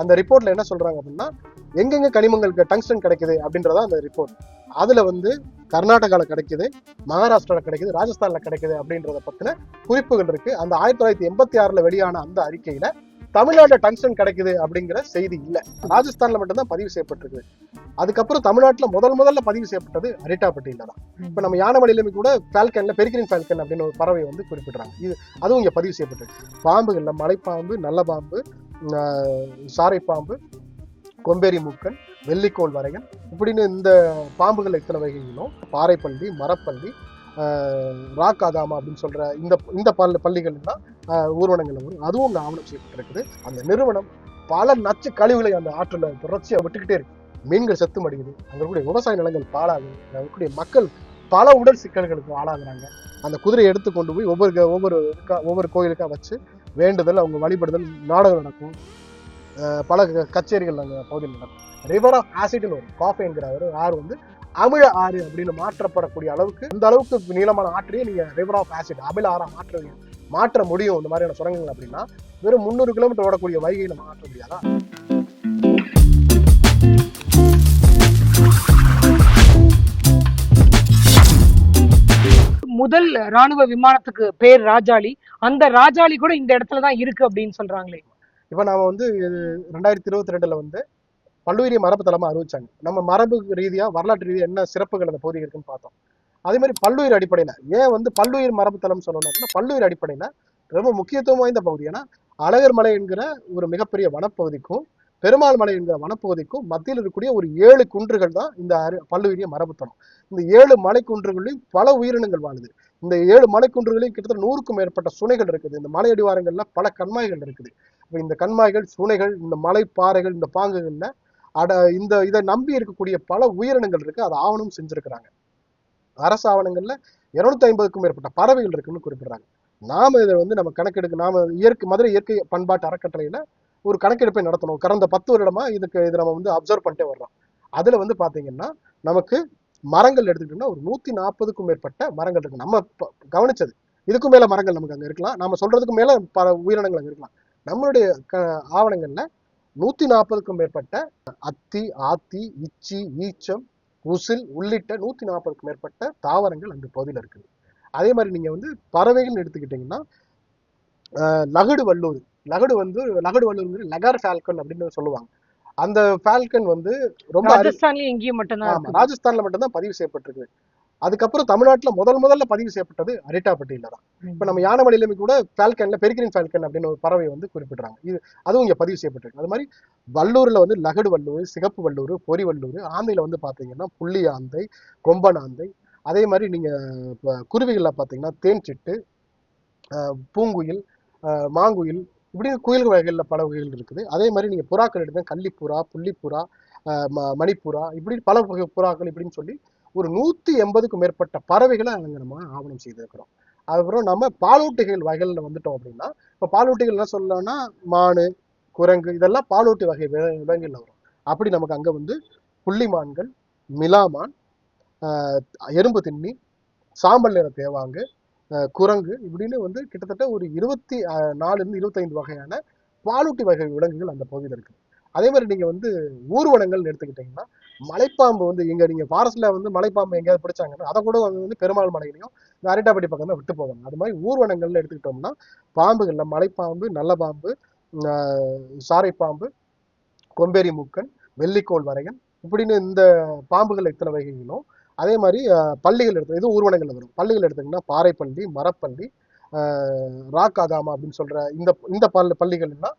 அந்த ரிப்போர்ட்ல என்ன சொல்றாங்க அப்படின்னா எங்கெங்க கனிமங்களுக்கு டங்ஸ்டன் கிடைக்குது அப்படின்றதா அந்த ரிப்போர்ட் அதுல வந்து கர்நாடகாவில் கிடைக்குது மகாராஷ்டிரால கிடைக்குது ராஜஸ்தான்ல கிடைக்குது அப்படின்றத பத்தின குறிப்புகள் இருக்கு. அந்த ஆயிரத்தி தொள்ளாயிரத்தி எண்பத்தி ஆறுல வெளியான அந்த அறிக்கையில தமிழ்நாட்டில் டங்ஸ்டன் கிடைக்குது அப்படிங்கிற செய்தி இல்லை. ராஜஸ்தான்ல மட்டும்தான் பதிவு செய்யப்பட்டிருக்கு அதுக்கப்புறம் தமிழ்நாட்டில் முதல் முதல்ல பதிவு செய்யப்பட்டது அரிட்டாப்பட்டியில தான். இப்போ நம்ம யானமலையிலுமே கூட ஃபால்கன்ல பெருக்கிரின் ஃபால்கன் அப்படின்னு ஒரு பறவை வந்து குறிப்பிடுறாங்க. இது அதுவும் இங்கே பதிவு செய்யப்பட்டிருக்கு. பாம்புகளில் மலைப்பாம்பு நல்ல பாம்பு சாரை பாம்பு கொம்பேரி மூக்கன் வெள்ளிக்கோள் வரையன். இப்படின்னு இந்த பாம்புகள் எத்தனை வகைகளும் பாறைப்பள்ளி மரப்பள்ளி ராக்காதாமா ராக் அப்படின்னு சொல்ற இந்த இந்த பள்ளி பள்ளிகள் தான் ஆஹ் வரும் அதுவும் அங்க ஆவணம் செய்யப்பட்டிருக்குது அந்த நிறுவனம் பல நச்சு கழிவுகளை அந்த ஆற்றில் தொடர்ச்சியாக விட்டுக்கிட்டே இருக்கு. மீன்கள் செத்து மடிக்குது அங்கே இருக்கக்கூடிய விவசாய நிலங்கள் பாழாகுது. அங்கே இருக்கக்கூடிய மக்கள் பல உடல் சிக்கல்களுக்கு ஆளாகுறாங்க. அந்த குதிரையை எடுத்து கொண்டு போய் ஒவ்வொரு ஒவ்வொரு ஒவ்வொரு கோயிலுக்காக வச்சு வேண்டுதல் அவங்க வழிபடுதல் நாடகம் நடக்கும். பல கச்சேரிகள் அந்த பகுதியில் நடக்கும். ரிவர் ஆஃப் ஆசிட்னு ஒரு காஃபேங்கிற ஒரு ஆறு வந்து அமிழ ஆறு அப்படின்னு மாற்றப்படக்கூடிய அளவுக்கு இந்த அளவுக்கு நீளமான ஆற்றையே நீங்கள் ரிவர் ஆஃப் ஆசிட் அமில ஆறா மாற்ற மாற்ற முடியும் இந்த மாதிரியான சுரங்கங்கள் அப்படின்னா வெறும் முந்நூறு கிலோமீட்டர் ஓடக்கூடிய வைகையில் மாற்ற முடியாதா? முதல் ராணுவ விமானத்துக்கு பேர் ராஜாளி அந்த ராஜாளி கூட இந்த இடத்துல தான் இருக்கு அப்படின்னு சொல்றாங்களே. இப்போ நாம வந்து ரெண்டாயிரத்தி இருபத்தி ரெண்டுல வந்து பல்லுயிரி மரபு தலமா அறிவிச்சாங்க. நம்ம மரபு ரீதியா வரலாற்று ரீதியா என்ன சிறப்புகள் அந்த பகுதி இருக்குன்னு பார்த்தோம். அதே மாதிரி பல்லுயிர் அடிப்படையில ஏன் வந்து பல்லுயிர் மரபு தளம் சொல்லணும் அப்படின்னா பல்லுயிர் அடிப்படையில ரொம்ப முக்கியத்துவம் வாய்ந்த பகுதி. ஏன்னா அழகர் மலை என்கிற ஒரு மிகப்பெரிய வனப்பகுதிக்கும் பெருமாள் மலை என்கிற வனப்பகுதிக்கும் மத்தியில் இருக்கக்கூடிய ஒரு ஏழு குன்றுகள் தான் இந்த அரு பல்லுயிரிய மரபுத்தனம். இந்த ஏழு மலை பல உயிரினங்கள் வாழுது. இந்த ஏழு மலை குன்றுகளையும் கிட்டத்தட்ட நூறுக்கும் மேற்பட்ட சுனைகள் இருக்குது. இந்த மலை அடிவாரங்கள்ல பல கண்மாய்கள் இருக்குது. இப்போ இந்த கண்மாய்கள் சுனைகள் இந்த மலை பாறைகள் இந்த பாங்குகள்ல அட இந்த இதை நம்பி இருக்கக்கூடிய பல உயிரினங்கள் இருக்கு. அதை ஆவணம் செஞ்சிருக்கிறாங்க. அரசு ஆவணங்கள்ல இருநூத்தி ஐம்பதுக்கும் மேற்பட்ட பறவைகள் இருக்குன்னு குறிப்பிடுறாங்க. நாம இதை வந்து நம்ம கணக்கெடுக்க நாம இயற்கை மதுரை இயற்கை பண்பாட்டு அறக்கட்டளையில ஒரு கணக்கெடுப்பை நடத்தணும். கடந்த பத்து வருடமா இதுக்கு இதை நம்ம வந்து அப்சர்வ் பண்ணிட்டே வர்றோம். அதுல வந்து பாத்தீங்கன்னா நமக்கு மரங்கள் எடுத்துக்கிட்டோம்னா ஒரு நூத்தி நாற்பதுக்கும் மேற்பட்ட மரங்கள் இருக்கு. நம்ம கவனிச்சது. இதுக்கும் மேல மரங்கள் நமக்கு அங்க இருக்கலாம். நம்ம சொல்றதுக்கு மேல பல உயிரினங்கள் அங்க இருக்கலாம். நம்மளுடைய க- ஆவணங்கள்ல நூத்தி நாற்பதுக்கும் மேற்பட்ட அத்தி ஆத்தி இச்சி ஈச்சம் உசில் உள்ளிட்ட நூத்தி நாற்பதுக்கும் மேற்பட்ட தாவரங்கள் அந்த பகுதியில் இருக்குது. அதே மாதிரி நீங்க வந்து பறவைகள்னு எடுத்துக்கிட்டீங்கன்னா லகுடு வல்லூர் லகடு வந்து லகடு வல்லூர் லகர் ஃபால்கன் அப்படின்னு சொல்லுவாங்க. அந்த ஃபால்கன் வந்து ரொம்ப ராஜஸ்தான்லயும் எங்கேயும் மட்டும்தான். ராஜஸ்தான்ல மட்டும்தான் பதிவு செய்யப்பட்டிருக்கு. அதுக்கப்புறம் தமிழ்நாட்டுல முதல் முதல்ல பதிவு செய்யப்பட்டது அரிட்டாப்பட்டியில தான். இப்ப நம்ம யானமலையிலுமே கூட ஃபால்கன்ல பெருக்கிரின் ஃபால்கன் அப்படின்னு ஒரு பறவை வந்து குறிப்பிடுறாங்க. இது அதுவும் இங்க பதிவு செய்யப்பட்டிருக்கு. அது மாதிரி வல்லூர்ல வந்து லகடு வல்லூர் சிகப்பு வல்லூர் பொறி வல்லூர் ஆந்தையில வந்து பாத்தீங்கன்னா புள்ளி ஆந்தை கொம்பன் ஆந்தை அதே மாதிரி நீங்க குருவிகள்ல பாத்தீங்கன்னா தேன் சிட்டு ஆஹ் பூங்குயில் மாங்குயில் இப்படி குயில் வகைகளில் பல வகைகள் இருக்குது. அதே மாதிரி நீங்கள் புறாக்கள் எடுத்தால் கள்ளிப்புறா புள்ளிப்புறா ம- மணிப்புறா இப்படி பல வகை புறாக்கள் இப்படின்னு சொல்லி ஒரு நூற்றி எண்பதுக்கும் மேற்பட்ட பறவைகளை அங்க நம்ம ஆவணம் செய்திருக்கிறோம். அதுக்கப்புறம் நம்ம பாலூட்டிகள் வகைகளில் வந்துட்டோம் அப்படின்னா இப்போ பாலூட்டிகள் என்ன சொல்லலாம்னா மானு குரங்கு இதெல்லாம் பாலூட்டி வகை விலங்குகளில் வரும். அப்படி நமக்கு அங்கே வந்து புள்ளிமான்கள் மிலாமான் எறும்பு தின்னி சாம்பல் நிற தேவாங்கு குரங்கு இப்படின்னு வந்து கிட்டத்தட்ட ஒரு இருபத்தி நாலுலேருந்து இருபத்தைந்து வகையான பாலூட்டி வகை விலங்குகள் அந்த பகுதியில் இருக்குது அதே மாதிரி நீங்கள் வந்து ஊர்வனங்கள்னு எடுத்துக்கிட்டீங்கன்னா மலைப்பாம்பு வந்து இங்கே நீங்கள் ஃபாரஸ்ட்டில் வந்து மலைப்பாம்பு எங்கேயாவது பிடிச்சாங்கன்னா அதை கூட வந்து பெருமாள் மலையிலையும் இந்த அரட்டாப்பட்டி பக்கம் தான் விட்டு போவாங்க. அது மாதிரி ஊர்வனங்கள்னு எடுத்துக்கிட்டோம்னா பாம்புகளில் மலைப்பாம்பு நல்ல பாம்பு சாரை சாரைப்பாம்பு கொம்பேரி மூக்கன் வெள்ளிக்கோள் வரையன் இப்படின்னு இந்த பாம்புகள் எத்தனை வகைகளும் அதே மாதிரி பள்ளிகள் எடுத்து இது ஊர்வலங்களில் வரும். பள்ளிகள் எடுத்தீங்கன்னா பாறைப்பள்ளி மரப்பள்ளி ராக் ஆகாமா அப்படின்னு சொல்ற இந்த இந்த பள்ளி பள்ளிகள்லாம்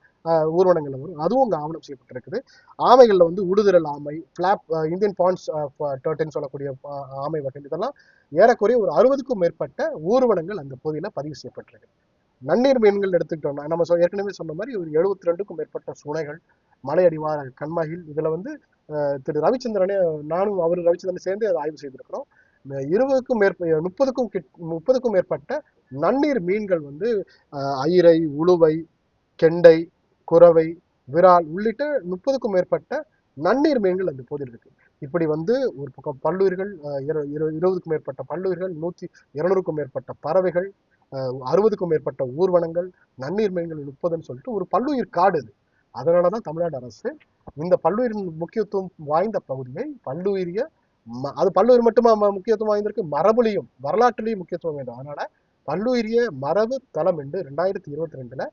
ஊர்வனங்களில் வரும். அதுவும் இங்கே ஆவணம் செய்யப்பட்டிருக்குது. ஆமைகளில் வந்து உடுதிரல் ஆமை ஃப்ளாப் இந்தியன் பான்ஸ் டர்டன் சொல்லக்கூடிய ஆமை வகை. இதெல்லாம் ஏறக்குறைய ஒரு அறுபதுக்கும் மேற்பட்ட ஊர்வனங்கள் அந்த பகுதியில் பதிவு செய்யப்பட்டிருக்கு நன்னீர் மீன்கள் எடுத்துக்கிட்டோம்னா நம்ம சொ- ஏற்கனவே சொன்ன மாதிரி ஒரு எழுபத்தி ரெண்டுக்கும் மேற்பட்ட சுனைகள் மலை அடிவார கண்மாயில் இதுல வந்து திரு ரவிச்சந்திரனே நானும் அவர் ரவிச்சந்திரன் சேர்ந்து அதை ஆய்வு செய்திருக்கிறோம். இருபதுக்கும் மேற்ப முப்பதுக்கும் கிட் முப்பதுக்கும் மேற்பட்ட நன்னீர் மீன்கள் வந்து அயிரை ஐரை உளுவை கெண்டை குறவை விரால் உள்ளிட்ட முப்பதுக்கும் மேற்பட்ட நன்னீர் மீன்கள் அந்த போதில் இருக்கு. இப்படி வந்து ஒரு பக்கம் பல்லுயிர்கள் இரு- இரு- இருபதுக்கும் மேற்பட்ட பல்லுயிர்கள் நூத்தி இருநூறுக்கும் மேற்பட்ட பறவைகள் அறுபதுக்கும் மேற்பட்ட ஊர்வனங்கள் நன்னீர் மீன்கள் முப்பதுன்னு சொல்லிட்டு ஒரு பல்லுயிர் காடு இது அதனாலதான் தமிழ்நாடு அரசு இந்த பல்லுயிரின் முக்கியத்துவம் வாய்ந்த பகுதியை பல்லுயிரிய அது பல்லுயிர் மட்டுமா முக்கியத்துவம் வாய்ந்திருக்கு மரபுலையும் வரலாற்றிலையும் முக்கியத்துவம் வேண்டும். அதனால பல்லுயிரிய மரபு தளம் என்று ரெண்டாயிரத்தி இருபத்தி ரெண்டுல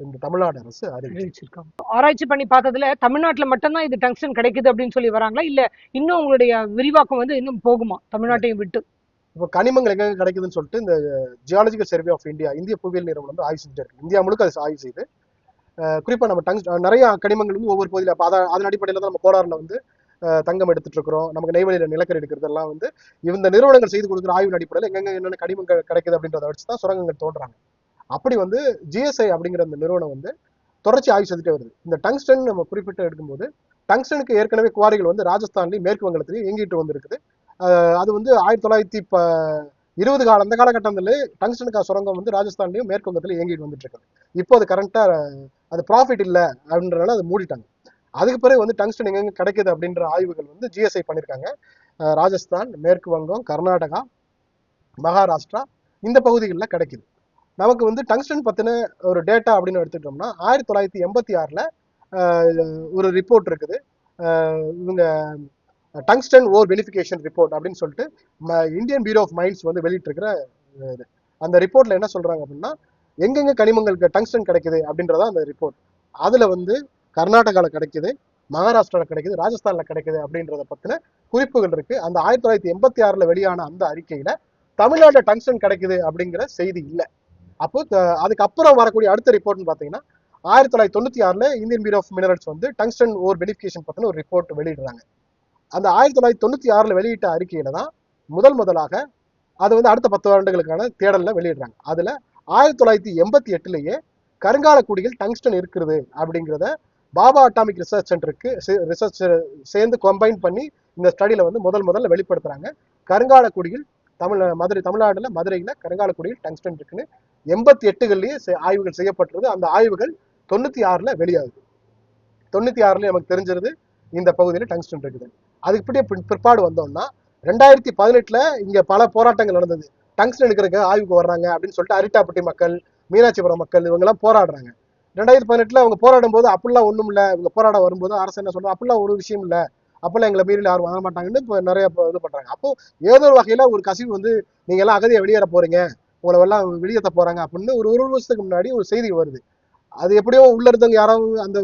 இந்த தமிழ்நாடு அரசு அறிவிச்சு அறிவிச்சிருக்காங்க. ஆராய்ச்சி பண்ணி பார்த்ததுல தமிழ்நாட்டுல மட்டும்தான் இது டங்ஸ்டன் கிடைக்குது அப்படின்னு சொல்லி வராங்களா? இல்ல இன்னும் உங்களுடைய விரிவாக்கம் வந்து இன்னும் போகுமா? தமிழ்நாட்டையும் விட்டு. இப்போ கனிமங்கள் எங்க கிடைக்குதுன்னு சொல்லிட்டு இந்த ஜியாலஜிக்கல் சர்வே ஆஃப் இந்தியா இந்திய புவியியல் நிறுவனம் வந்து ஆய்வு செஞ்சுட்டு இருக்கு இந்தியா முழுக்க அது ஆய்வு செய்யுது குறிப்பாக குறிப்பா நம்ம டங்ஸ் நிறைய கனிமங்கள் வந்து ஒவ்வொரு பகுதியில் அப்போ அத- அதன் அடிப்படையில் தான் நம்ம கோளாறுல வந்து தங்கம் எடுத்துட்டு இருக்கிறோம் நமக்கு நெய்வேலியில் நிலக்கரி எடுக்கிறதெல்லாம் வந்து இந்த நிறுவனங்கள் செய்து கொடுக்குற ஆய்வின் அடிப்படையில் எங்கெங்க என்னென்ன கனிமங்கள் கிடைக்குது அப்படின்றத வச்சு தான் சுரங்கங்கள் தோன்றாங்க. அப்படி வந்து ஜிஎஸ்ஐ அப்படிங்கிற அந்த நிறுவனம் வந்து தொடர்ச்சி ஆய்வு செஞ்சுட்டே வருது. இந்த டங்ஸ்டன் நம்ம குறிப்பிட்டு எடுக்கும்போது டங்ஸ்டனுக்கு ஏற்கனவே குவாரிகள் வந்து ராஜஸ்தான்லயும் மேற்கு வங்கத்திலையும் இயங்கிட்டு வந்திருக்குது. அது வந்து ஆயிரத்தி தொள்ளாயிரத்தி ப இருபது கால அந்த காலகட்டத்தில் டங்ஸ்டனுக்கா சுரங்கம் வந்து ராஜஸ்தான்லையும் மேற்குவங்கத்திலையும் இயங்கிட்டு வந்துட்டு இருக்குது இப்போ அது கரண்டா அது ப்ராஃபிட் இல்லை அப்படின்றனால அது மூடிட்டாங்க. அதுக்கு பிறகு வந்து டங்ஸ்டன் எங்கெங்க கிடைக்குது அப்படின்ற ஆய்வுகள் வந்து ஜிஎஸ்ஐ பண்ணியிருக்காங்க ராஜஸ்தான் மேற்கு வங்கம் கர்நாடகா மகாராஷ்டிரா இந்த பகுதிகளில் கிடைக்குது. நமக்கு வந்து டங்ஸ்டன் பத்தின ஒரு டேட்டா அப்படின்னு எடுத்துக்கிட்டோம்னா ஆயிரத்தி தொள்ளாயிரத்தி எண்பத்தி ஆறில் ஒரு ரிப்போர்ட் இருக்குது. இவங்க டங்ஸ்டன் ஓர் வெரிஃபிகேஷன் ரிப்போர்ட் அப்படின்னு சொல்லிட்டு ம- இந்தியன் பியூரோ ஆஃப் மைன்ஸ் வந்து வெளியிட்டிருக்கிற இது. அந்த ரிப்போர்ட்ல என்ன சொல்றாங்க அப்படின்னா எங்கெங்க கனிமங்களுக்கு டங்ஸ்டன் கிடைக்குது அப்படின்றதா அந்த ரிப்போர்ட் அதுல வந்து கர்நாடகாவில் கிடைக்குது மகாராஷ்டிராவில் கிடைக்குது ராஜஸ்தானில் கிடைக்குது அப்படின்றத பற்றின குறிப்புகள் இருக்கு. அந்த ஆயிரத்தி தொள்ளாயிரத்தி எண்பத்தி ஆறில் வெளியான அந்த அறிக்கையில் தமிழ்நாட்டில் டங்ஸ்டன் கிடைக்குது அப்படிங்கிற செய்தி இல்லை. அப்போ அதுக்கப்புறம் வரக்கூடிய அடுத்த ரிப்போர்ட்னு பார்த்தீங்கன்னா ஆயிரத்தி தொள்ளாயிரத்தி தொண்ணூற்றி ஆறில் இந்தியன் பியூரோ ஆஃப் மினரல்ஸ் வந்து டங்ஸ்டன் ஓர் வெரிஃபிகேஷன் பற்றின ஒரு ரிப்போர்ட் வெளியிடுறாங்க. அந்த ஆயிரத்தி தொள்ளாயிரத்தி தொண்ணூத்தி ஆறுல வெளியிட்ட அறிக்கையில தான் முதல் முதலாக அது வந்து அடுத்த பத்து வருடங்களுக்கான தேடலில் வெளியிடுறாங்க. அதுல ஆயிரத்தி தொள்ளாயிரத்தி எண்பத்தி எட்டுலயே கருங்காலக்குடியில் டங்ஸ்டன் இருக்கிறது அப்படிங்கிறத பாபா அட்டாமிக் ரிசர்ச் சென்டருக்கு ரிசர்ச் சேர்ந்து கம்பைன் பண்ணி இந்த ஸ்டடியில வந்து முதல் முதல்ல வெளிப்படுத்துறாங்க. கருங்காலக்குடியில் தமிழ் மதுரை தமிழ்நாடுல மதுரையில கருங்காலக்குடியில் டங்ஸ்டன் இருக்குன்னு எண்பத்தி எட்டுகள்லயே ஆய்வுகள் செய்யப்பட்டிருது. அந்த ஆய்வுகள் தொண்ணூத்தி ஆறுல வெளியாகுது. தொண்ணூத்தி ஆறுல நமக்கு தெரிஞ்சிருது இந்த பகுதியில டங்ஸ்டன் இருக்குது. அதுக்கு பின்னாடி பின்- பிற்பாடு வந்தோம்னா ரெண்டாயிரத்தி பதினெட்டுல இங்க பல போராட்டங்கள் நடந்தது. டங்ஸ்டன் எடுக்கிறதுக்கு ஆய்வுக்கு வர்றாங்க அப்படின்னு சொல்லிட்டு அரிட்டாப்பட்டி மக்கள் மீனாட்சிபுரம் மக்கள் இவங்க எல்லாம் போராடுறாங்க. ரெண்டாயிரத்தி பதினெட்டுல அவங்க போராடும் போது அப்படிலாம் ஒண்ணும் இல்ல. இவங்க போராட வரும்போது அரசு என்ன சொல்றோம் அப்படிலாம் ஒரு விஷயம் இல்ல. அப்பெல்லாம் எங்களை மீறி யாரும் வர மாட்டாங்கன்னு இப்போ நிறைய இப்போ இது பண்றாங்க. அப்போ ஏதோ ஒரு வகையில ஒரு கசிவு வந்து நீங்க எல்லாம் அகதியை வெளியேற போறீங்க. உங்களை எல்லாம் வெளியேற்ற போறாங்க. அப்படின்னு ஒரு ஒரு வருஷத்துக்கு முன்னாடி ஒரு செய்தி வருது. அது எப்படியோ உள்ள இருந்தவங்க யாராவது அந்த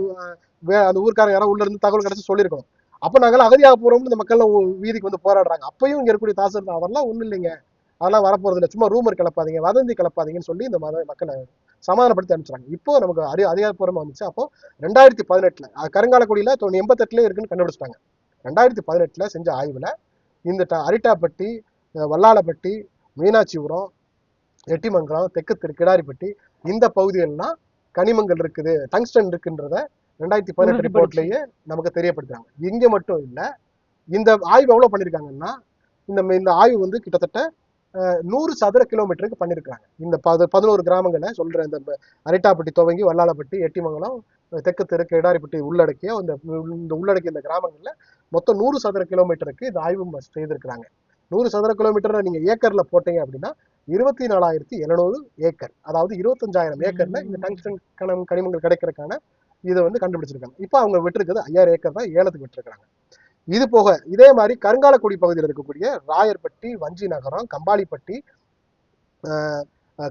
வே- அந்த ஊருக்காரங்க யாராவது உள்ள இருந்து தகவல் கிடைச்சி சொல்லியிருக்கணும். அப்போ நாங்கெல்லாம் அகதியாக போகிறோம்னு இந்த மக்கள் வீதிக்கு வந்து போராடுறாங்க. அப்பயும் இங்கே இருக்கக்கூடிய தாசர் அதெல்லாம் ஒன்றும் இல்லைங்க. அதெல்லாம் வரப்போறது இல்லை சும்மா ரூமர் கிளப்பாதீங்க வதந்தி கிளப்பாதீங்கன்னு சொல்லி இந்த மத மக்களை சமாதானப்படுத்தி அனுப்பிச்சாங்க இப்போ நமக்கு அறி அதிகாரப்பூர்வமாக வந்துச்சு. அப்போ ரெண்டாயிரத்தி பதினெட்டுல கருங்காலக்குடியில தொண்ணூ எண்பத்தெட்டுல இருக்குன்னு கண்டுபிடிச்சிட்டாங்க. ரெண்டாயிரத்தி பதினெட்டுல செஞ்ச ஆய்வுல இந்த ட- அரிட்டாப்பட்டி வல்லாளப்பட்டி மீனாட்சிபுரம் எட்டிமங்கலம் தெற்கு திரு கிடாரிப்பட்டி இந்த பகுதிகள்லாம் கனிமங்கள் இருக்குது டங்ஸ்டன் இருக்குன்றத ரெண்டாயிரத்தி பதினெட்டு. ரிப்போர்ட்லயே நமக்கு தெரியப்படுத்துறாங்க. இங்க மட்டும் இல்ல இந்த ஆய்வு எவ்வளவு பண்ணிருக்காங்கன்னா இந்த இந்த ஆய்வு வந்து கிட்டத்தட்ட நூறு சதுர கிலோமீட்டருக்கு பண்ணிருக்காங்க. இந்த பது பதினோரு கிராமங்களை சொல்ற இந்த அரிட்டாப்பட்டி துவங்கி வல்லாளப்பட்டி எட்டிமங்கலம் தெற்கு தெரு கிடாரிப்பட்டி உள்ளடக்கிய இந்த இந்த உள்ளடக்கிய இந்த கிராமங்கள்ல மொத்தம் நூறு சதுர கிலோமீட்டருக்கு இந்த ஆய்வு செய்திருக்கிறாங்க. நூறு சதுர கிலோமீட்டர் நீங்க ஏக்கர்ல போட்டீங்க அப்படின்னா இருபத்தி நாலாயிரத்தி எழுநூறு ஏக்கர். அதாவது இருபத்தஞ்சாயிரம் ஏக்கர்ல இந்த டங்ஸ்டன் கனம் கனிமங்கள் கிடைக்கிறதுக்கான இதை வந்து கண்டுபிடிச்சிருக்காங்க. இப்போ அவங்க விட்டுருக்குது ஐயாயிரம் ஏக்கர் தான் ஏலத்துக்கு விட்டுருக்காங்க இது போக இதே மாதிரி கருங்காலக்குடி பகுதியில் இருக்கக்கூடிய ராயர்பட்டி வஞ்சி நகரம் கம்பாளிப்பட்டி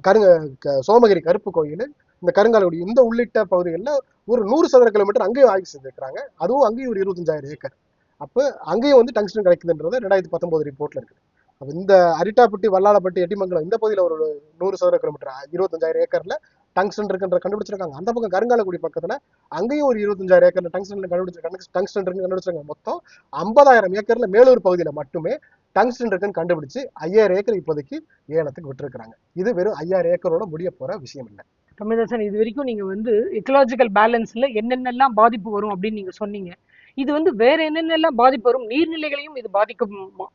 கருங்க க- சோமகிரி கருப்பு கோயில் இந்த கருங்காலக்குடி இந்த உள்ளிட்ட பகுதிகளில் ஒரு நூறு சதுர கிலோமீட்டர் அங்கேயும் ஆய்வு செஞ்சிருக்கிறாங்க. அதுவும் அங்கேயும் ஒரு இருபத்தஞ்சாயிரம் ஏக்கர். அப்போ அங்கேயும் வந்து டங்ஸ்டன் கிடைக்குதுன்றது ரெண்டாயிரத்தி பத்தொம்போது ரிப்போர்ட்டில் இருக்குது. அப்போ இந்த அரிட்டாப்பட்டி வல்லாளப்பட்டி எட்டிமங்கலம் இந்த பகுதியில் ஒரு நூறு சதுர கிலோமீட்டர் இருபத்தஞ்சாயிரம் ஏக்கரில் டங்ஸ்டன் இருக்குன்ற கண்டுபிடிச்சிருக்காங்க. அந்த பக்கம் கருங்காலக்குடி பக்கத்துல அங்கேயும் ஒரு இருபத்தஞ்சாயிரம் ஏக்கர்ல டங்ஸ்டன் கண்டுபிடிச்சு டங்ஸ்டன் இருக்குன்னு கண்டுபிடிச்சிருக்காங்க. மொத்தம் ஐம்பதாயிரம் ஏக்கர்ல மேலூர் பகுதியில மட்டுமே டங்ஸ்டன் இருக்குன்னு கண்டுபிடிச்சு ஐயாயிரம் ஏக்கர் இப்போதைக்கு ஏலத்துக்கு விட்டுருக்காங்க இது வெறும் ஐயாயிரம் ஏக்கரோட முடிய போற விஷயம் இல்லை. தமிழரசன் இது வரைக்கும் நீங்க வந்து எக்கலாஜிக்கல் பேலன்ஸ்ல என்னென்னலாம் பாதிப்பு வரும் அப்படின்னு நீங்க சொன்னீங்க. இது வந்து வேற என்னென்னலாம் பாதிப்பு வரும்? நீர்நிலைகளையும் இது பாதிக்குமா?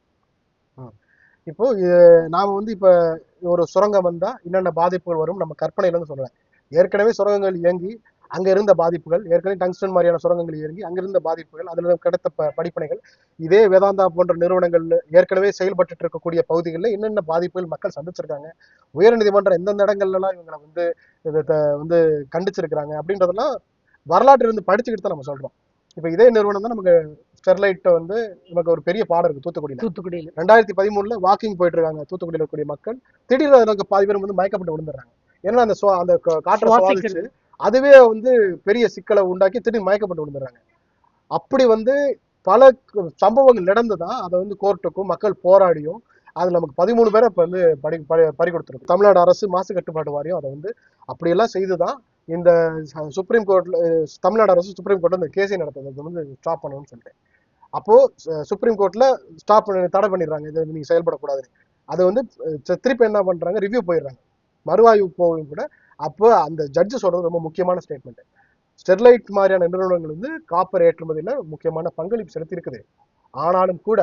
இப்போ நாம் நாம வந்து இப்ப ஒரு சுரங்கம் வந்தா என்னென்ன பாதிப்புகள் வரும் நம்ம கற்பனையில இருந்து சொல்றேன் ஏற்கனவே சுரங்கங்கள் இயங்கி அங்க இருந்த பாதிப்புகள் ஏற்கனவே டங்ஸ்டன் மாதிரியான சுரங்கங்கள் இயங்கி அங்கிருந்த பாதிப்புகள் அதுல கிடைத்த ப- இதே வேதாந்தா போன்ற நிறுவனங்கள் ஏற்கனவே செயல்பட்டு இருக்கக்கூடிய பகுதிகளில் என்னென்ன பாதிப்புகள் மக்கள் சந்திச்சிருக்காங்க உயர்நீதிமன்றம் எந்தெந்த இடங்கள்லாம் இவங்களை வந்து இதை த- வந்து கண்டிச்சிருக்கிறாங்க அப்படின்றதெல்லாம் வரலாற்று இருந்து படிச்சுக்கிட்டு தான் நம்ம சொல்றோம். இப்போ இதே நிறுவனம் தான் நமக்கு ஸ்டெர்லைட்டை வந்து நமக்கு ஒரு பெரிய பாடம் இருக்கு தூத்துக்குடியில. தூத்துக்குடியில. ரெண்டாயிரத்தி பதிமூணுல வாக்கிங் போயிட்டு இருக்காங்க தூத்துக்குடியில் இருக்கக்கூடிய மக்கள். திடீர்னு அதுல பாதி பேர் வந்து மயக்கப்பட்டு விழுந்துடுறாங்க. ஏன்னா அந்த அந்த காற்றை. சுவாசிச்சு அதுவே வந்து பெரிய சிக்கலை உண்டாக்கி திடீர்னு மயக்கப்பட்டு விழுந்துடுறாங்க. அப்படி வந்து பல சம்பவங்கள் நடந்துதான் அதை வந்து கோர்ட்டுக்கும் மக்கள் போராடியும் அதுல நமக்கு பதிமூணு பேரை இப்ப வந்து பறி பறி- கொடுத்துருக்கு தமிழ்நாடு அரசு மாசு கட்டுப்பாட்டு வாரியம் அதை வந்து அப்படியெல்லாம் செய்துதான் இந்த சுப்ரீம் கோர்ட்ல தமிழ்நாடு அரசு சுப்ரீம் கோர்ட்ல இந்த கேஸை நடத்துறது வந்து ஸ்டாப் பண்ணணும்னு சொல்லிட்டு அப்போ சுப்ரீம் கோர்ட்ல ஸ்டாப் பண்ணி தடை பண்ணிடுறாங்க. இது நீங்க செயல்படக்கூடாது அது வந்து திருப்பி என்ன பண்றாங்க? ரிவ்யூ போயிடுறாங்க. மறுவாய்வு போகும் கூட அப்போ அந்த ஜட்ஜு சொல்றது ரொம்ப முக்கியமான ஸ்டேட்மெண்ட் ஸ்டெர்லைட் மாதிரியான நிறுவனங்கள் வந்து காப்பர் ஏற்றுமதியில முக்கியமான பங்களிப்பு செலுத்தி இருக்குது ஆனாலும் கூட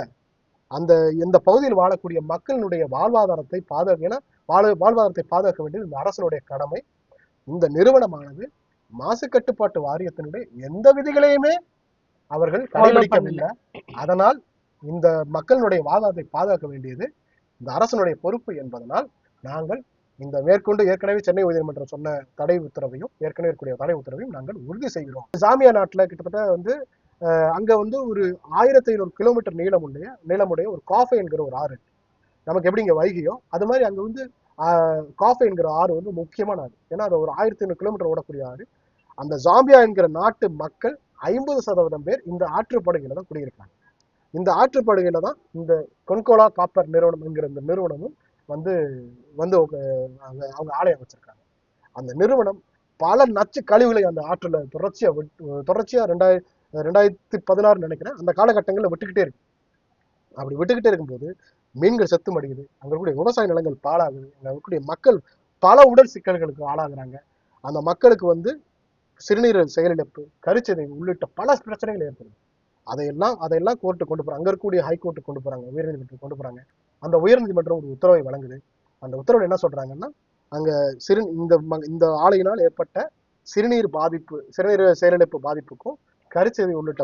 அந்த இந்த பகுதியில் வாழக்கூடிய மக்களினுடைய வாழ்வாதாரத்தை பாதுகாக்க ஏன்னா வாழ் வாழ்வாதாரத்தை பாதுகாக்க வேண்டியது இந்த அரசனுடைய கடமை. இந்த நிறுவனமானது மாசு கட்டுப்பாட்டு வாரியத்தினுடைய எந்த விதிகளையுமே அவர்கள் கடைபிடிக்கவில்லை. அதனால் இந்த மக்களினுடைய வாழ்வாதாரத்தை பாதுகாக்க வேண்டியது இந்த அரசனுடைய பொறுப்பு என்பதனால் நாங்கள் இந்த மேற்கொண்டு ஏற்கனவே சென்னை உயர்நீதிமன்றம் சொன்ன தடை உத்தரவையும் ஏற்கனவே இருக்கக்கூடிய தடை உத்தரவையும் நாங்கள் உறுதி செய்கிறோம். ஜாமியா நாட்டுல கிட்டத்தட்ட வந்து அஹ், அங்க வந்து ஒரு ஆயிரத்தி ஐநூறு கிலோமீட்டர் நீளமுடைய நீளமுடைய ஒரு காஃபே என்கிற ஒரு ஆறு. நமக்கு எப்படி இங்க வைகையோ அது மாதிரி அங்க வந்து காஃபைங்கிற ஆறு வந்து முக்கியமான ஆறு. ஏன்னா அது ஒரு ஆயிரத்தி ஐநூறு கிலோமீட்டர் ஓடக்கூடிய ஆறு. அந்த ஜாம்பியா என்கிற நாட்டு மக்கள் ஐம்பது சதவீதம் பேர் இந்த ஆற்றுப்படுகையில தான் குடியிருக்காங்க இந்த ஆற்றுப்படுகையில தான் இந்த கொன்கோலா காப்பர் நிறுவனம் என்கிற இந்த நிறுவனமும் வந்து வந்து அவங்க- அவங்க- அவங்க ஆலயம் வச்சிருக்காங்க அந்த நிறுவனம் பல நச்சு கழிவுகளை அந்த ஆற்றுல தொடர்ச்சியா விட்டு- தொடர்ச்சியா ரெண்டாயிர ரெண்டாயிரத்தி பதினாறு நினைக்கிறேன். அந்த காலகட்டங்களில் விட்டுக்கிட்டே இருக்கு. அப்படி விட்டுக்கிட்டே இருக்கும்போது மீன்கள் செத்து மடிக்குது அங்க இருக்கக்கூடிய விவசாய நிலங்கள் பாழாகுது. அங்க இருக்கக்கூடிய மக்கள் பல உடல் சிக்கல்களுக்கு ஆளாகிறாங்க. அந்த மக்களுக்கு வந்து சிறுநீரக செயலிழப்பு கருச்சிதைவு உள்ளிட்ட பல பிரச்சனைகள் ஏற்படுது. அதையெல்லாம் அதையெல்லாம் கோர்ட்டு கொண்டு போறாங்க அங்க இருக்கக்கூடிய ஹைகோர்ட்டு கொண்டு போறாங்க. உயர்நீதிமன்றம் கொண்டு போறாங்க. அந்த உயர்நீதிமன்றம் ஒரு உத்தரவை வழங்குது. அந்த உத்தரவு என்ன சொல்றாங்கன்னா அங்க சிறு இந்த இந்த ஆலையினால் ஏற்பட்ட சிறுநீர் பாதிப்பு சிறுநீர் செயலிழப்பு பாதிப்புக்கும் கருச்சிதைவு உள்ளிட்ட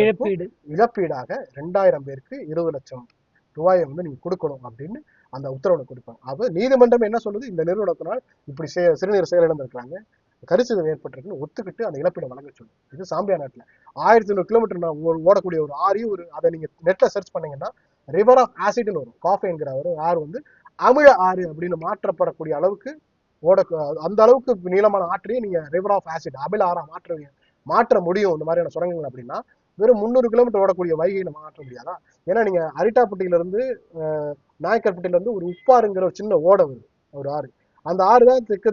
இழப்பீடு. இழப்பீடாக ரெண்டாயிரம் பேருக்கு இருபது லட்சம் ரூபாயை வந்து நீங்க கொடுக்கணும் அப்படின்னு அந்த உத்தரவுல கொடுப்பாங்க. அப்ப நீதிமன்றம் என்ன சொல்லுது? இந்த நிறுவனத்தினால் இப்படி சிறுநீர் செயலிழந்திருக்கிறாங்க கருச்சிதம் ஏற்பட்டிருக்குன்னு ஒத்துக்கிட்டு அந்த இழப்பீடை வழங்க சொல்லுது. இது சாம்பியா நாட்டுல. ஆயிரத்தி ஐநூறு கிலோமீட்டர் நான் ஓடக்கூடிய ஒரு ஆறையும் ஒரு அதை நீங்க நெட்ல சர்ச் பண்ணீங்கன்னா ரிவர் ஆஃப் ஆசிட்னு வரும். காஃபேங்கிற ஒரு ஆறு வந்து அமில ஆறு அப்படின்னு மாற்றப்படக்கூடிய அளவுக்கு ஓட அந்த அளவுக்கு நீளமான ஆற்றையும் நீங்க ரிவர் ஆஃப் ஆசிட் அமில ஆறா மாற்றுவீங்க. மாற்ற முடியும் இந்த மாதிரியான சுரங்கங்கள் அப்படின்னா வெறும் முந்நூறு கிலோமீட்டர் ஓடக்கூடிய வைகையை நம்ம மாற்ற முடியாதா? ஏன்னா நீங்க அரிட்டாப்பட்டியில இருந்து அஹ், நாயக்கர்பட்டியில இருந்து ஒரு உப்பாறுங்கிற ஒரு சின்ன ஓடை வருது. ஒரு ஆறு. அந்த ஆறு தான் தெற்கு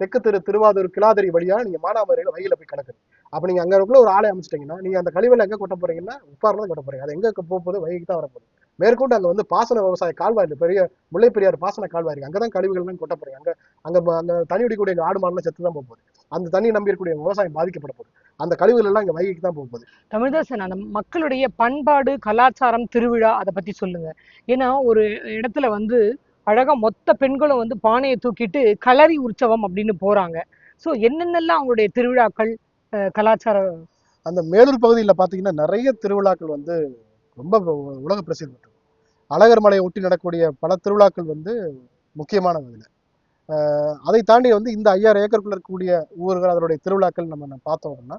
தெற்கு திரு திருவாரூர் கிளாதரி வழியா நீங்க மானாமரையில வகையில போய் கிடக்குது. அப்ப நீங்க அங்க இருக்குள்ள ஒரு ஆலை அமைச்சிட்டீங்கன்னா நீங்க அந்த கழிவுல எங்க கொட்ட போறீங்கன்னா உப்பாறுல கொட்ட போறீங்க. அது எங்க போக போகுது? வகைக்கு தான் வரப்போகுது மேற்கொண்டு அங்க வந்து பாசன விவசாய கால்வாய் இருக்கு. பெரிய முல்லை பெரியார் பாசன கால்வாய் இருக்கு. அங்கதான் கழிவுகள் எல்லாம் கொட்ட போறீங்க அங்க அங்க அங்க தண்ணி குடிக்கக்கூடிய ஆடு மாடுலாம் செத்து தான் போக போகுது. அந்த தண்ணி நம்பி இருக்கக்கூடிய விவசாயம் பாதிக்கப்பட போகுது. அந்த கழிவுகள் எல்லாம் இங்க வைகைக்கு தான் போக போகுது. தமிழ்தாசன் அந்த மக்களுடைய பண்பாடு கலாச்சாரம் திருவிழா அதை பத்தி சொல்லுங்க. ஏன்னா ஒரு இடத்துல வந்து அழகா மொத்த பெண்களும் வந்து பானையை தூக்கிட்டு களரி உற்சவம் அப்படின்னு போறாங்க. சோ என்னென்னலாம் அவங்களுடைய திருவிழாக்கள் அஹ், கலாச்சார அந்த மேலூர் பகுதியில் பார்த்தீங்கன்னா நிறைய திருவிழாக்கள் வந்து ரொம்ப உலக பிரசித்தி பெற்றது. அழகர் மலையை ஒட்டி நடக்கக்கூடிய பல திருவிழாக்கள் வந்து முக்கியமானது இதில் அதை தாண்டி வந்து இந்த ஐயாயிரம் ஏக்கருக்குள்ள இருக்கக்கூடிய ஊர்கள் அதனுடைய திருவிழாக்கள் நம்ம ந- பார்த்தோம் அப்படின்னா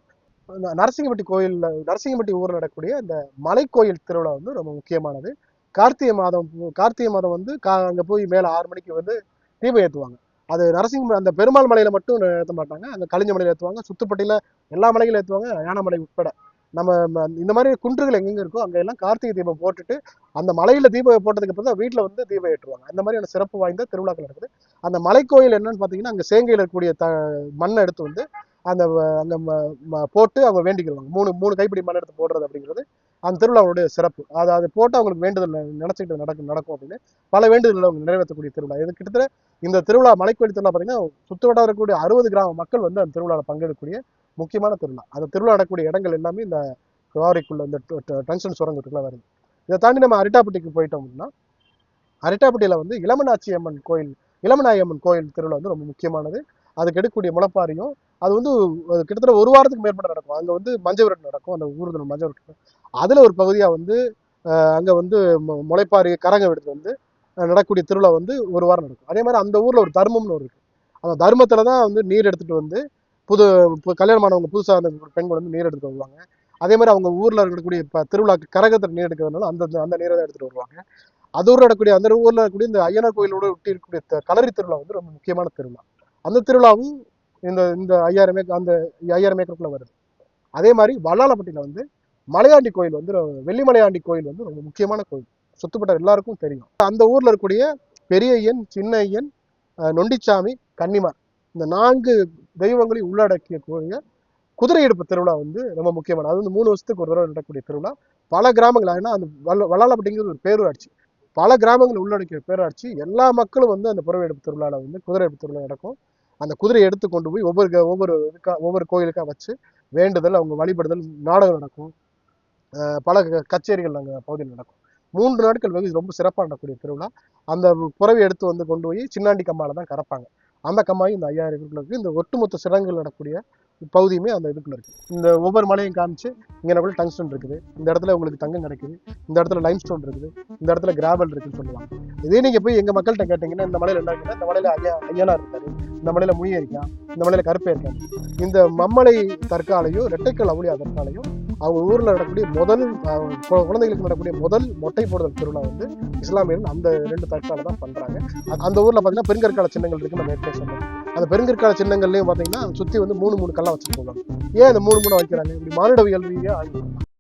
நரசிங்கப்பட்டி கோயிலில் நரசிங்கப்பட்டி ஊரில் நடக்கக்கூடிய இந்த மலைக்கோயில் திருவிழா வந்து ரொம்ப முக்கியமானது. கார்த்திகை மாதம் கார்த்திகை மாதம் வந்து கா அங்கே போய் மேலே ஆறு மணிக்கு வந்து தீபம் ஏற்றுவாங்க அது நரசிங்க அந்த பெருமாள் மலையில் மட்டும் ஏற்ற மாட்டாங்க. அங்கே கலிஞ்ச மலையில் ஏற்றுவாங்க சுத்துப்பட்டியில் எல்லா மலைகளும் ஏற்றுவாங்க யானைமலை உட்பட. நம்ம ம- இந்த மாதிரி குன்றுகள் எங்கெங்க இருக்கோ அங்க எல்லாம் கார்த்திகை தீபம் போட்டுட்டு அந்த மலையில தீபம் போட்டதுக்கு அப்புறம் தான் வீட்டில் வந்து தீபம் ஏற்றுவாங்க. அந்த மாதிரியான சிறப்பு வாய்ந்த திருவிழாக்கள் இருக்குது அந்த மலைக்கோயில் என்னன்னு பார்த்தீங்கன்னா அங்கே சேங்கையில் இருக்கக்கூடிய த மண்ணை எடுத்து வந்து அந்த வ- ம- ம- போட்டு அவங்க வேண்டிக்கிடுவாங்க மூணு மூணு கைப்பிடி மண் எடுத்து போடுறது அப்படிங்கிறது அந்த திருவிழாவுடைய சிறப்பு. அதை அது போட்டு அவங்களுக்கு வேண்டுதல் நினச்சிக்கிட்டு நடக்கும் நடக்கும் அப்படின்னு பல வேண்டுதல்களை அவங்க நிறைவேற்றக்கூடிய திருவிழா. இது கிட்டத்தட்ட இந்த திருவிழா மலைக்கோயில் திருவிழா பார்த்தீங்கன்னா சுற்று வட்டார இருக்கக்கூடிய அறுபது கிராம மக்கள் வந்து அந்த திருவிழாவில் பங்கெடுக்கக்கூடிய முக்கியமான திருவிழா. அந்த திருவிழா நடக்கக்கூடிய இடங்கள் எல்லாமே இந்த குவாரிக்குள்ள இந்த டென்ஷன் சுரங்கத்துக்குள்ள வருது. இதை தாண்டி நம்ம அரிட்டாப்பட்டிக்கு போயிட்டோம் அப்படின்னா அரிட்டாப்பட்டியில் வந்து இளமனாட்சி அம்மன் கோயில் இளமநாயகம்மன் கோயில் திருவிழா வந்து ரொம்ப முக்கியமானது. அதுக்கு எடுக்கக்கூடிய முளைப்பாரியும் அது வந்து அது கிட்டத்தட்ட ஒரு வாரத்துக்கு மேற்பட்ட நடக்கும். அங்கே வந்து மஞ்சள் விரட்டு நடக்கும் அந்த ஊர்தல் மஞ்சள் விரட்டு ஒரு பகுதியாக வந்து அங்கே வந்து முளைப்பாரி கரங்க எடுத்து வந்து நடக்கக்கூடிய திருவிழா வந்து ஒரு வாரம் நடக்கும். அதே மாதிரி அந்த ஊரில் ஒரு தர்மம்னு ஒரு இருக்குது அந்த தர்மத்தில் தான் வந்து நீர் எடுத்துகிட்டு வந்து புது கல்யாணமானவங்க புதுசாக அந்த பெண்கள் வந்து நீர் எடுத்துகிட்டு வருவாங்க. அதே மாதிரி அவங்க ஊரில் இருக்கக்கூடிய இப்போ திருவிழாக்கு கரகத்தில் நீர் எடுக்கிறதுனால அந்த அந்த நீரை தான் எடுத்துகிட்டு வருவாங்க. அதோட இருக்கக்கூடிய அந்த ஊரில் இருக்கக்கூடிய இந்த ஐயனார் கோயிலோட ஒட்டி இருக்கக்கூடிய த- களரி திருவிழா வந்து ரொம்ப முக்கியமான திருவிழா. அந்த திருவிழாவும் இந்த இந்த ஐயாயிரம் ஏக்கர் அந்த ஐயாயிரம் ஏக்கருக்குள்ள வருது. அதே மாதிரி வல்லாளப்பட்டியில வந்து மலையாண்டி கோயில் வந்து வெள்ளி மலையாண்டி கோயில் வந்து ரொம்ப முக்கியமான கோயில். சுத்துப்பட்ட எல்லாருக்கும் தெரியும். அந்த ஊர்ல இருக்கக்கூடிய பெரிய ஐயன் சின்ன ஐயன் நொண்டிச்சாமி கன்னிமார் இந்த நான்கு தெய்வங்களையும் உள்ளடக்கிய கூடிய குதிரை எடுப்பு திருவிழா வந்து ரொம்ப முக்கியமான அது வந்து மூணு வருஷத்துக்கு ஒரு தடவை நடக்கக்கூடிய திருவிழா. பல கிராமங்கள் ஆகினா அந்த வல்ல வல்லாளப்பட்டிங்கிறது ஒரு பேரூராட்சி. பல கிராமங்கள் உள்ளடக்கிய பேராட்சி எல்லா மக்களும் வந்து அந்த புறவை எடுப்பு திருவிழாவில் வந்து குதிரை எடுப்பு திருவிழா நடக்கும். அந்த குதிரையை எடுத்து கொண்டு போய் ஒவ்வொரு ஒவ்வொரு இதுக்கா ஒவ்வொரு கோயிலுக்காக வச்சு வேண்டுதல் அவங்க வழிபடுதல் நாடகம் நடக்கும். பல க- கச்சேரிகள் அங்கே பகுதியில் நடக்கும். மூன்று நாட்கள் வெகு ரொம்ப சிறப்பாக நடக்கக்கூடிய திருவிழா. அந்த புறவை எடுத்து வந்து கொண்டு போய் சின்னாண்டி கம்மால தான் கறப்பாங்க அந்த கம்மாயும் இந்த ஐயாயிரம் ஏக்கருக்குள்ள இருக்கு. இந்த ஒட்டுமொத்த சிறங்குகள் நடக்கக்கூடிய பகுதியுமே அந்த இதுக்குள்ள இருக்கு. இந்த ஒவ்வொரு மலையும் காமிச்சு இங்கே கூட டங்ஸ்டோன் இருக்குது. இந்த இடத்துல உங்களுக்கு தங்கம் கிடைக்குது. இந்த இடத்துல லைம் ஸ்டோன் இருக்குது. இந்த இடத்துல கிராவல் இருக்குன்னு சொல்லுவாங்க. இதே நீங்கள் போய் எங்கள் மக்கள்கிட்ட கேட்டீங்கன்னா இந்த மலையில் என்ன இருக்குன்னா இந்த மலையில் ஐயா ஐயனா இருக்காரு. இந்த மலையில முய இருக்கான் இந்த மலையில கருப்பே இருக்கான் இந்த மம்மலை தற்காலையும் ரெட்டைக்கல் அவளியா தற்காலையும் அவங்க ஊர்ல நடக்கக்கூடிய முதல் குழந்தைகளுக்கு நடக்கக்கூடிய முதல் மொட்டை போடுதல் திருவிழா வந்து இஸ்லாமியர்கள் அந்த ரெண்டு தற்கால தான் பண்றாங்க. அந்த ஊர்ல பாத்தீங்கன்னா பெருங்கற்கால சின்னங்கள் இருக்கு நம்ம ஏற்கனவே சொன்னோம். அந்த பெருங்கற்கால சின்னங்கள்லயும் பாத்தீங்கன்னா சுத்தி வந்து மூணு மூணு கல்லா வச்சுட்டு ஏன் அந்த மூணு மூணு வைக்கிறாங்க? இப்படி மானுடவியல் ரீதியா